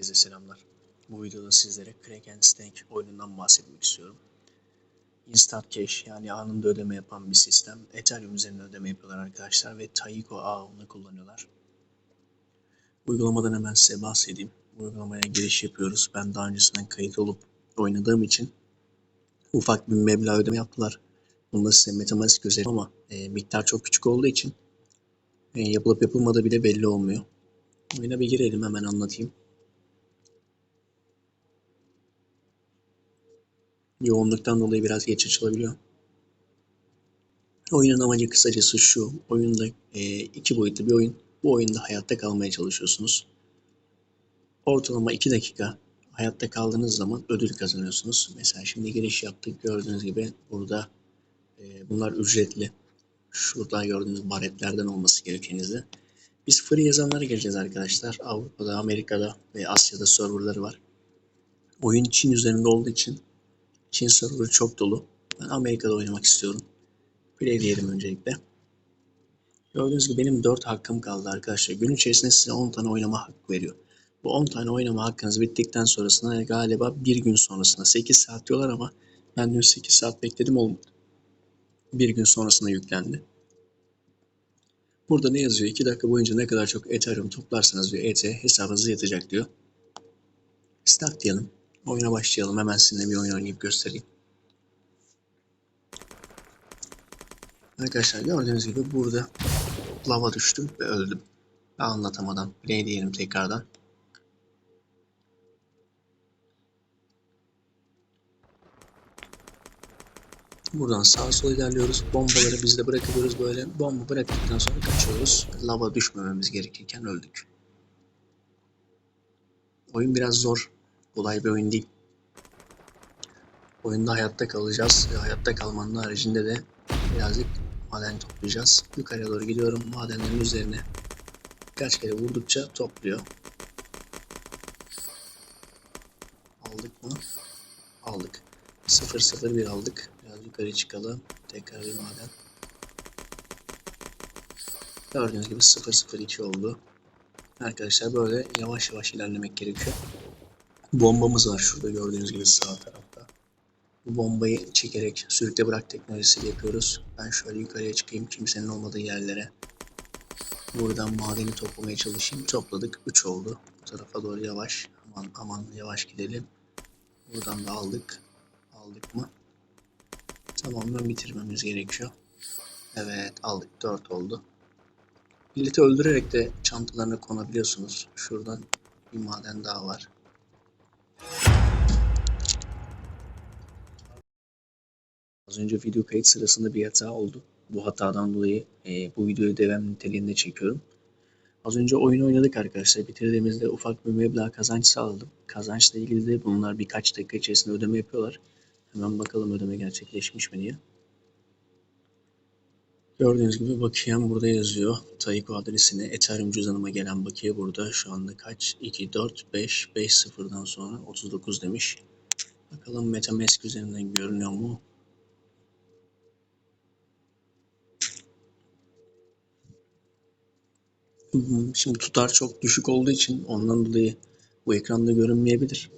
Herkese selamlar. Bu videoda sizlere Crack and Stank oyunundan bahsetmek istiyorum. Instant Cash yani anında ödeme yapan bir sistem. Ethereum üzerinden ödeme yapıyorlar arkadaşlar ve Taiko ağını kullanıyorlar. Uygulamadan hemen size bahsedeyim. Uygulamaya giriş yapıyoruz. Ben daha öncesinden kayıt olup oynadığım için ufak bir meblağ ödeme yaptılar. Bunu size Metamask göstereyim ama e, miktar çok küçük olduğu için e, yapılıp yapılmadığı bile belli olmuyor. Oyuna bir girelim hemen anlatayım. Yoğunluktan dolayı biraz geç açılabiliyor. Oyunun amacı kısacası şu. Oyunda e, iki boyutlu bir oyun. Bu oyunda hayatta kalmaya çalışıyorsunuz. Ortalama 2 dakika hayatta kaldığınız zaman ödül kazanıyorsunuz. Mesela şimdi giriş yaptık. Gördüğünüz gibi burada e, bunlar ücretli. Şurada gördüğünüz baretlerden olması gerekenizde. Biz free yazanlara gireceğiz arkadaşlar. Avrupa'da, Amerika'da ve Asya'da serverları var. Oyun Çin üzerinde olduğu için Çin serverı çok dolu. Ben Amerika'da oynamak istiyorum. Play diyelim öncelikle. Gördüğünüz gibi benim 4 hakkım kaldı arkadaşlar. Gün içerisinde size 10 tane oynama hakkı veriyor. Bu 10 tane oynama hakkınız bittikten sonrasında galiba bir gün sonrasında 8 saat diyorlar ama ben dün 8 saat bekledim olmadı. Bir gün sonrasında yüklendi. Burada ne yazıyor? 2 dakika boyunca ne kadar çok Ethereum toplarsanız diyor ET hesabınıza yatacak diyor. Start diyelim. Oyuna başlayalım. Hemen sizinle bir oyun oynayıp göstereyim. Arkadaşlar gördüğünüz gibi burada lava düştüm ve öldüm. Ve anlatamadan play diyelim tekrardan. Buradan sağa sola ilerliyoruz. Bombaları biz de bırakıyoruz böyle. Bomba bıraktıktan sonra kaçıyoruz. Lava düşmememiz gerekirken öldük. Oyun biraz zor. Kolay bir oyun değil. Oyunda hayatta kalacağız. Ve hayatta kalmanın haricinde de birazcık maden toplayacağız. Yukarıya doğru gidiyorum. Madenlerin üzerine birkaç kere vurdukça topluyor. Aldık mı? Aldık. 001 aldık. Biraz yukarı çıkalım. Tekrar bir maden. Gördüğünüz gibi 002 oldu. Arkadaşlar böyle yavaş yavaş ilerlemek gerekiyor. Bombamız var şurada gördüğünüz gibi sağ tarafta. Bu bombayı çekerek sürükle bırak teknolojisi yapıyoruz. Ben şöyle yukarıya çıkayım kimsenin olmadığı yerlere. Buradan madeni toplamaya çalışayım. Topladık. 3 oldu. Bu tarafa doğru yavaş. Aman aman yavaş gidelim. Buradan da aldık. Aldık mı? Tamamen bitirmemiz gerekiyor. Evet aldık. 4 oldu. Milleti öldürerek de çantalarına konabiliyorsunuz. Şuradan bir maden daha var. Az önce video kayıt sırasında bir hata oldu. Bu hatadan dolayı e, bu videoyu devam niteliğinde çekiyorum. Az önce oyun oynadık arkadaşlar. Bitirdiğimizde ufak bir meblağ kazanç sağladım. Kazançla ilgili de bunlar birkaç dakika içerisinde ödeme yapıyorlar. Hemen bakalım ödeme gerçekleşmiş mi diye. Gördüğünüz gibi bakiyem burada yazıyor. Taiko adresine Ethereum cüzdanıma gelen bakiye burada. Şu anda kaç? 2, 4, 5, 5 sıfırdan sonra 39 demiş. Bakalım Metamask üzerinden görünüyor mu? Şimdi tutar çok düşük olduğu için ondan dolayı bu ekranda görünmeyebilir.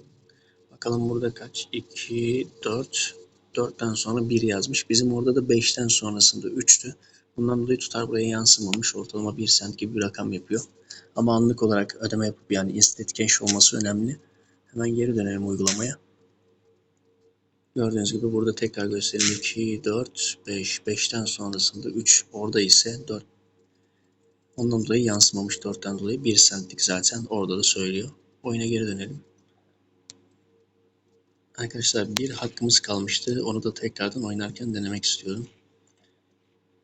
Bakalım burada kaç? 2, 4, 4'ten sonra 1 yazmış. Bizim orada da 5'ten sonrasında 3'tü. Bundan dolayı tutar buraya yansımamış. Ortalama 1 cent gibi bir rakam yapıyor. Ama anlık olarak ödeme yapıp yani instant cash olması önemli. Hemen geri dönelim uygulamaya. Gördüğünüz gibi burada tekrar göstereyim. 2, 4, 5. 5'ten sonrasında 3. Orada ise 4. Ondan dolayı yansımamış 4'ten dolayı. 1 centlik zaten orada da söylüyor. Oyuna geri dönelim. Arkadaşlar bir hakkımız kalmıştı. Onu da tekrardan oynarken denemek istiyorum.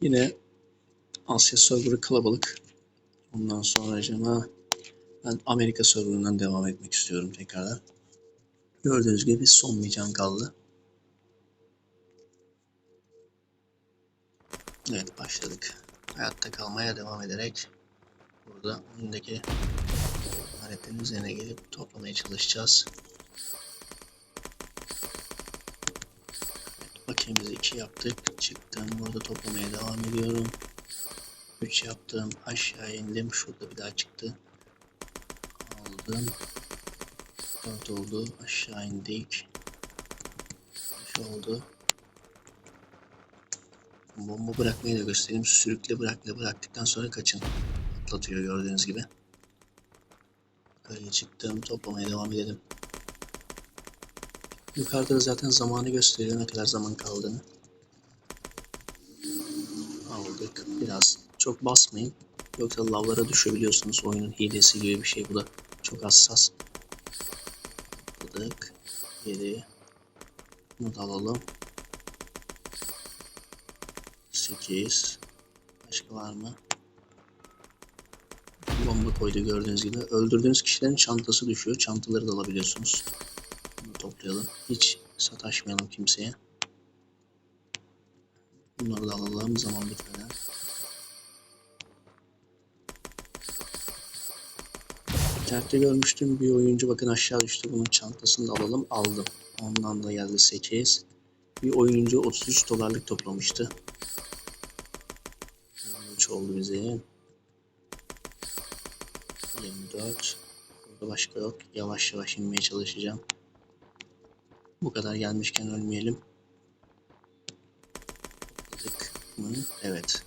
Yine Asya serverı kalabalık. Ondan sonra ben Amerika serverından devam etmek istiyorum tekrardan. Gördüğünüz gibi son bir can kaldı. Evet başladık. Hayatta kalmaya devam ederek burada önündeki aletlerin üzerine gelip toplamaya çalışacağız. Bakiyemizi 2 yaptık. Çıktım. Burada toplamaya devam ediyorum. 3 yaptım. Aşağı indim. Şurada bir daha çıktı. Aldım. 4 oldu. Aşağı indik. 5 oldu. Bomba bırakmayı da göstereyim. Sürükle bırakla bıraktıktan sonra kaçın. Atlatıyor gördüğünüz gibi. Yukarıya çıktım. Toplamaya devam edelim. Yukarıda da zaten zamanı gösteriyor. Ne kadar zaman kaldığını. Aldık. Biraz çok basmayın. Yoksa lavlara düşebiliyorsunuz. Oyunun hilesi gibi bir şey bu da. Çok hassas. Aldık. 7. Bunu da alalım. 8. Başka var mı? Bomba koydu gördüğünüz gibi. Öldürdüğünüz kişilerin çantası düşüyor. Çantaları da alabiliyorsunuz. Toplayalım. Hiç sataşmayalım kimseye. Bunları da alalım zaman bitmeden. İnternette görmüştüm bir oyuncu bakın aşağı düştü bunun çantasını da alalım aldım. Ondan da geldi 8. Bir oyuncu 33 dolarlık toplamıştı. 23 oldu bize. 24. Burada başka yok. Yavaş yavaş inmeye çalışacağım. Bu kadar gelmişken ölmeyelim. Tık? Evet.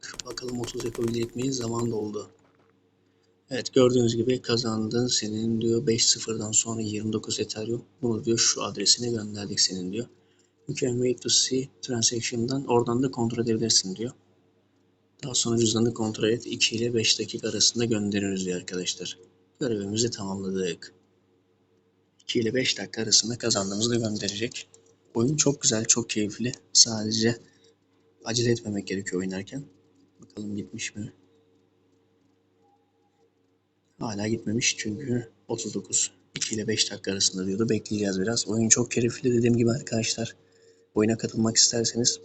Tık. Bakalım 30 yapabilecek miyiz? Zaman doldu. Evet gördüğünüz gibi kazandın senin diyor 5.0'dan sonra 29 Ethereum. Bunu diyor şu adresine gönderdik senin diyor. You can wait to see transaction'dan oradan da kontrol edebilirsin diyor. Daha sonra cüzdanı kontrol et. 2 ile 5 dakika arasında gönderiyoruz diyor arkadaşlar. Görevimizi tamamladık. 2 ile 5 dakika arasında kazandığımızı da gönderecek. Oyun çok güzel, çok keyifli. Sadece acele etmemek gerekiyor oynarken. Bakalım gitmiş mi? Hala gitmemiş çünkü 39. 2 ile 5 dakika arasında diyordu. Bekleyeceğiz biraz. Oyun çok keyifli dediğim gibi arkadaşlar. Oyuna katılmak isterseniz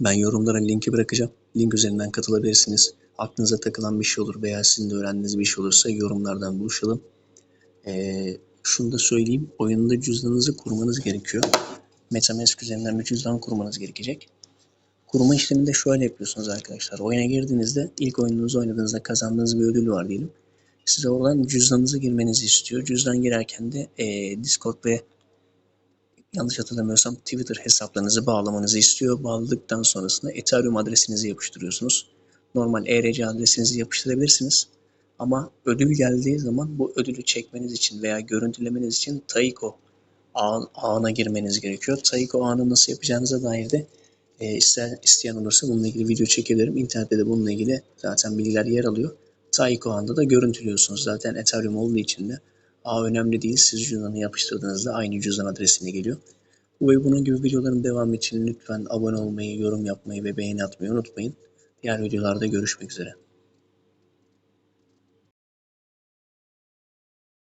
ben yorumlara linki bırakacağım. Link üzerinden katılabilirsiniz. Aklınıza takılan bir şey olur veya sizin de öğrendiğiniz bir şey olursa yorumlardan buluşalım. Ee, şunu da söyleyeyim. Oyunda cüzdanınızı kurmanız gerekiyor. Metamask üzerinden bir cüzdan kurmanız gerekecek. Kurma işlemini de şöyle yapıyorsunuz arkadaşlar. Oyuna girdiğinizde ilk oyununuzu oynadığınızda kazandığınız bir ödül var diyelim. Size oradan cüzdanınızı girmenizi istiyor. Cüzdan girerken de e, Discord ve yanlış hatırlamıyorsam Twitter hesaplarınızı bağlamanızı istiyor. Bağladıktan sonrasında Ethereum adresinizi yapıştırıyorsunuz. Normal ERC adresinizi yapıştırabilirsiniz. Ama ödül geldiği zaman bu ödülü çekmeniz için veya görüntülemeniz için Taiko ağ- ağına girmeniz gerekiyor. Taiko ağını nasıl yapacağınıza dair de e, ister, isteyen olursa bununla ilgili video çekebilirim. İnternette de bununla ilgili zaten bilgiler yer alıyor. Taiko ağında da görüntülüyorsunuz. Zaten Ethereum olduğu için de ağ önemli değil. Siz cüzdanı yapıştırdığınızda aynı cüzdan adresine geliyor. Bu ve bunun gibi videoların devamı için lütfen abone olmayı, yorum yapmayı ve beğeni atmayı unutmayın. Diğer videolarda görüşmek üzere.